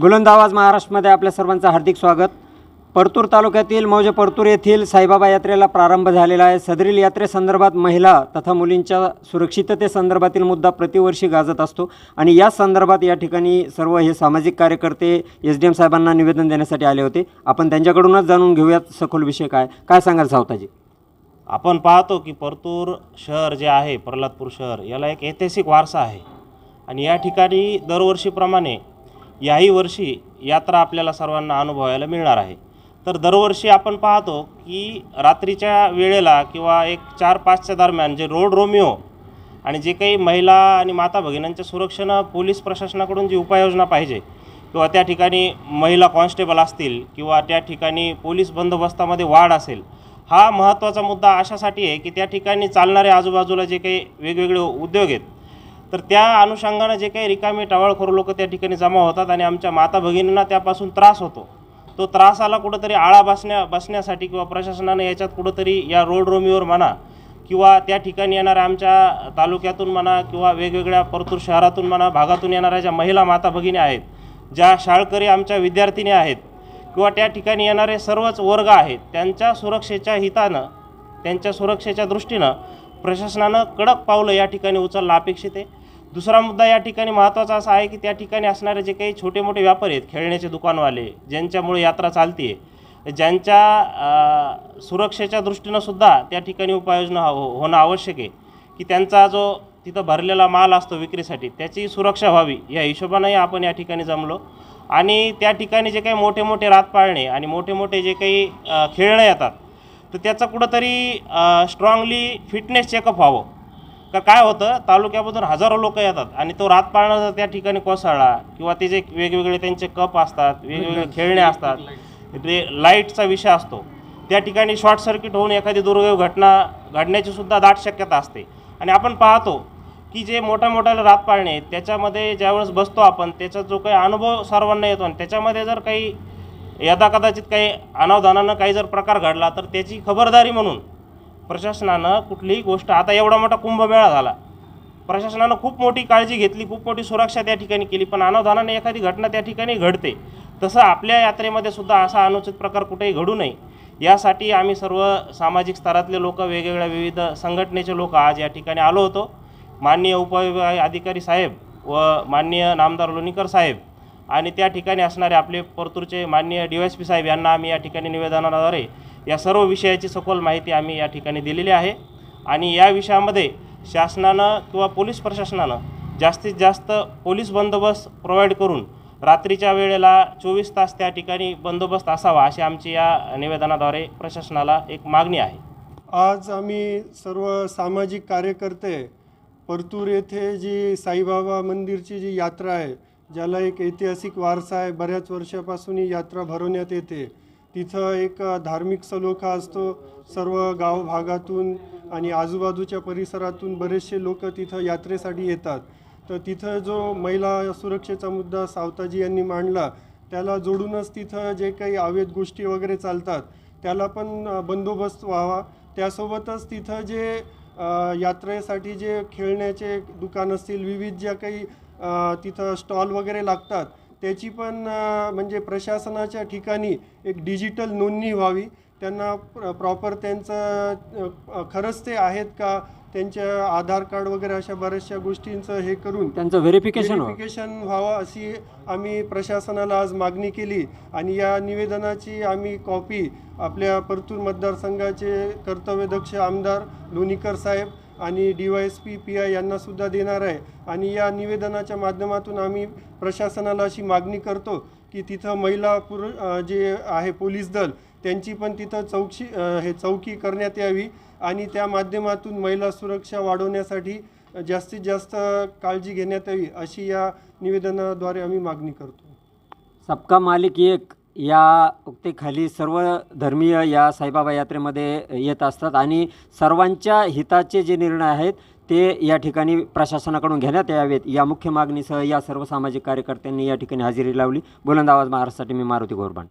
बुलंद महाराष्ट्रामध्ये आपल्या सर्वांचं हार्दिक स्वागत. परतूर तालुक्यातील मौजे परतूर येथील साईबाबा यात्रेला प्रारंभ झालेला आहे. सदरील यात्रेसंदर्भात महिला तथा मुलींच्या सुरक्षिततेसंदर्भातील मुद्दा प्रतिवर्षी गाजत असतो आणि या संदर्भात या ठिकाणी सर्व हे सामाजिक कार्यकर्ते एस डी एम साहेबांना निवेदन देण्यासाठी आले होते. आपण त्यांच्याकडूनच जाणून घेऊयात सखोल विषय काय? काय सांगाल सावताजी? आपण पाहतो की परतूर शहर जे आहे प्रल्हादपूर शहर याला एक ऐतिहासिक वारसा आहे. आणि या ठिकाणी दरवर्षीप्रमाणे याही वर्षी यात्रा आपल्याला सर्वांना अनुभवायला मिळणार आहे. तर दरवर्षी आपण पाहतो की रात्रीच्या वेळेला किंवा एक चार पाचच्या दरम्यान जे रोड रोमिओ आणि जे काही महिला आणि माता भगिनींच्या सुरक्षेनं पोलीस प्रशासनाकडून जी उपाययोजना पाहिजे किंवा त्या ठिकाणी महिला कॉन्स्टेबल असतील किंवा त्या ठिकाणी पोलीस बंदोबस्तामध्ये वाढ असेल हा महत्त्वाचा मुद्दा अशासाठी आहे की त्या ठिकाणी चालणारे आजूबाजूला जे काही वेगवेगळे उद्योग आहेत तर त्या अनुषंगानं जे काही रिकामी टवाळखोर लोक त्या ठिकाणी जमा होतात आणि आमच्या माता भगिनींना त्यापासून त्रास होतो. तो त्रासाला कुठंतरी आळा बसण्या बसण्यासाठी किंवा प्रशासनानं याच्यात कुठंतरी या रोड रोमीवर म्हणा किंवा त्या ठिकाणी येणाऱ्या आमच्या तालुक्यातून म्हणा किंवा वेगवेगळ्या परतूर शहरातून म्हणा भागातून येणाऱ्या ज्या महिला माता भगिनी आहेत ज्या शाळकरी आमच्या विद्यार्थिनी आहेत किंवा त्या ठिकाणी येणारे सर्वच वर्ग आहेत त्यांच्या सुरक्षेच्या हितानं त्यांच्या सुरक्षेच्या दृष्टीनं प्रशासनानं कडक पावलं या ठिकाणी उचलणं अपेक्षित आहे. दुसरा मुद्दा या ठिकाणी महत्त्वाचा असा आहे की त्या ठिकाणी असणारे जे काही छोटे मोठे व्यापारी आहेत खेळण्याचे दुकानवाले ज्यांच्यामुळे यात्रा चालते ज्यांच्या सुरक्षेच्या दृष्टीनं सुद्धा त्या ठिकाणी उपाययोजना हो होणं आवश्यक आहे की त्यांचा जो तिथं भरलेला माल असतो विक्रीसाठी त्याची सुरक्षा व्हावी या हिशोबानंही आपण या ठिकाणी जमलो. आणि त्या ठिकाणी जे काही मोठे मोठे रात पाळणे आणि मोठे मोठे जे काही खेळणं येतात तर त्याचं कुठंतरी स्ट्रॉंगली फिटनेस चेकअप व्हावं. का काय होतं तालुक्यामधून हजारो लोक येतात आणि तो रात पाळणा त्या ठिकाणी कोसळला किंवा ते जे वेगवेगळे त्यांचे कप असतात वेगवेगळे खेळणे असतात ते लाईटचा विषय असतो. त्या ठिकाणी शॉर्ट सर्किट होऊन एखादी दुर्दैव घटना घडण्याची सुद्धा दाट शक्यता असते. आणि आपण पाहतो की जे मोठ्या मोठ्या रात पाळणे त्याच्यामध्ये ज्यावेळेस बसतो आपण त्याचा जो काही अनुभव सर्वांना येतो आणि त्याच्यामध्ये जर काही यदा कदाचित काही अनावधानानं काही जर प्रकार घडला तर त्याची खबरदारी म्हणून प्रशासनानं कुठलीही गोष्ट आता एवढा मोठा कुंभमेळा झाला. प्रशासनानं खूप मोठी काळजी घेतली खूप मोठी सुरक्षा त्या ठिकाणी केली पण अनावधानाने एखादी घटना त्या ठिकाणी घडते. तसं आपल्या यात्रेमध्ये सुद्धा असा अनुचित प्रकार कुठेही घडू नये. यासाठी आम्ही सर्व सामाजिक स्तरातले लोक वेगवेगळ्या विविध संघटनेचे लोक आज या ठिकाणी आलो होतो. माननीय उपविभाग अधिकारी साहेब व माननीय नामदार लोणीकर साहेब आणि त्या ठिकाणी असणारे आपले परतूरचे माननीय डी एस पी साहेब यांना आम्ही या ठिकाणी निवेदनाद्वारे या सर्व विषयाची सखोल माहिती आम्ही या ठिकाणी दिलेली आहे. आणि या विषयामध्ये शासनानं किंवा पोलीस प्रशासनानं जास्तीत जास्त पोलीस बंदोबस्त प्रोव्हाइड करून रात्रीच्या वेळेला चोवीस तास त्या ठिकाणी बंदोबस्त असावा अशी आमची या निवेदनाद्वारे प्रशासनाला एक मागणी आहे. आज आम्ही सर्व सामाजिक कार्यकर्ते परतूर येथे जी साईबाबा मंदिरची जी यात्रा आहे ज्याला एक ऐतिहासिक वारसा आहे बऱ्याच वर्षापासून ही यात्रा भरवण्यात येते. तिथं एक धार्मिक सलोखा असतो. सर्व गाव भागातून आणि आजूबाजूच्या परिसरातून बरेचसे लोक तिथं यात्रेसाठी येतात. तर तिथं जो महिला सुरक्षेचा मुद्दा सावताजी यांनी मांडला त्याला जोडूनच तिथं जे काही अवैध गोष्टी वगैरे चालतात त्याला पण बंदोबस्त व्हावा. त्यासोबतच तिथं जे यात्रेसाठी जे खेळण्याचे दुकान असतील विविध ज्या काही तिथं स्टॉल वगैरे लागतात त्याची पण म्हणजे प्रशासनाच्या ठिकाणी एक डिजिटल नोंदणी व्हावी. त्यांना प्र प्रॉपर त्यांचं खरंच ते आहेत का? त्यांच्या आधार कार्ड वगैरे अशा बऱ्याचशा गोष्टींचं हे करून त्यांचं व्हेरिफिकेशन व्हेरिफिकेशन व्हावं अशी आम्ही प्रशासनाला आज मागणी केली. आणि या निवेदनाची आम्ही कॉपी आपल्या परतूर मतदारसंघाचे कर्तव्यदक्ष आमदार लोणीकर साहेब आणि D Y S P P I यांनासुद्धा देणार आहे. आणि या निवेदनाच्या माध्यमातून आम्ही प्रशासनाला अशी मागणी करतो की तिथं महिला पुर जे आहे पोलीस दल त्यांची पण तिथं चौकशी हे चौकी करण्यात यावी. आणि त्या माध्यमातून महिला सुरक्षा वाढवण्यासाठी जास्तीत जास्त काळजी घेण्यात यावी अशी या निवेदनाद्वारे आम्ही मागणी करतो. सबका मालिक एक या उक्तीखाली सर्व धर्मीय या साईबाबा यात्रेमध्ये येत असतात आणि सर्वांच्या हिताचे जे निर्णय आहेत ते या ठिकाणी प्रशासनाकडून घेण्यात यावेत. या मुख्य मागणीसह या सर्व सामाजिक कार्यकर्त्यांनी या ठिकाणी हजेरी लावली. बुलंद आवाज महाराष्ट्रासाठी मी मारुती गोरबाण.